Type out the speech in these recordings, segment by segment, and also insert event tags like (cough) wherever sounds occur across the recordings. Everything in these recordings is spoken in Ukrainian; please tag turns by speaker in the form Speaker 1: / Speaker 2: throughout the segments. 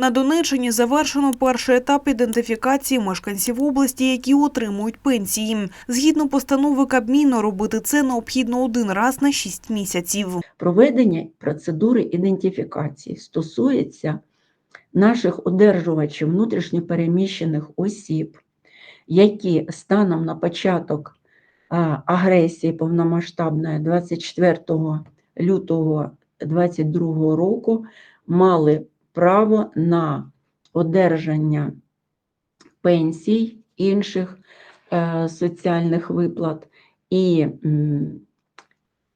Speaker 1: На Донеччині завершено перший етап ідентифікації мешканців області, які отримують пенсії. Згідно постанови Кабміну, робити це необхідно один раз на 6 місяців.
Speaker 2: Проведення процедури ідентифікації стосується наших одержувачів внутрішньопереміщених осіб, які станом на початок агресії повномасштабної 24 лютого 2022 року мали право на одержання пенсій інших е, соціальних виплат, і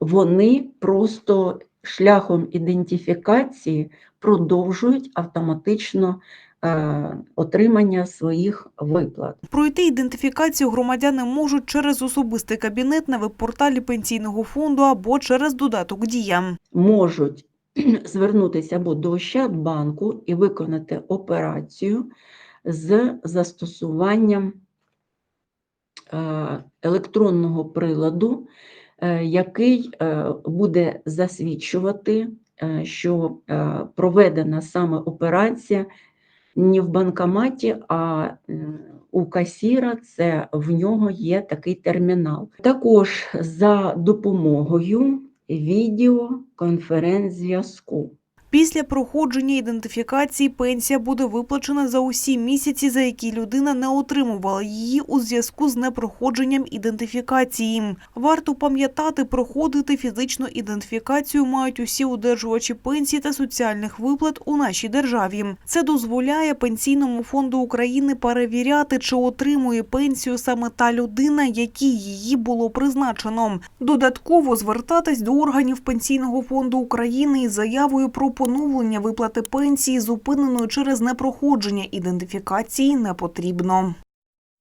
Speaker 2: вони просто шляхом ідентифікації продовжують автоматично е, отримання своїх виплат.
Speaker 1: Пройти ідентифікацію громадяни можуть через особистий кабінет на веб-порталі пенсійного фонду або через додаток «Дія».
Speaker 2: можуть (clears throat) звернутися або до Ощадбанку і виконати операцію з застосуванням е, електронного приладу, е, який е, буде засвідчувати, що проведена саме операція не в банкоматі, а у касіра це в нього є такий термінал. Також за допомогою відеоконференц-зв'язку.
Speaker 1: Після проходження ідентифікації пенсія буде виплачена за усі місяці, за які людина не отримувала її у зв'язку з непроходженням ідентифікації. Варто пам'ятати, проходити фізичну ідентифікацію мають усі одержувачі пенсій та соціальних виплат у нашій державі. Це дозволяє Пенсійному фонду України перевіряти, чи отримує пенсію саме та людина, якій її було призначено. Додатково звертатись до органів Пенсійного фонду України із заявою про поновлення виплати пенсії, зупиненої через непроходження ідентифікації, не потрібно.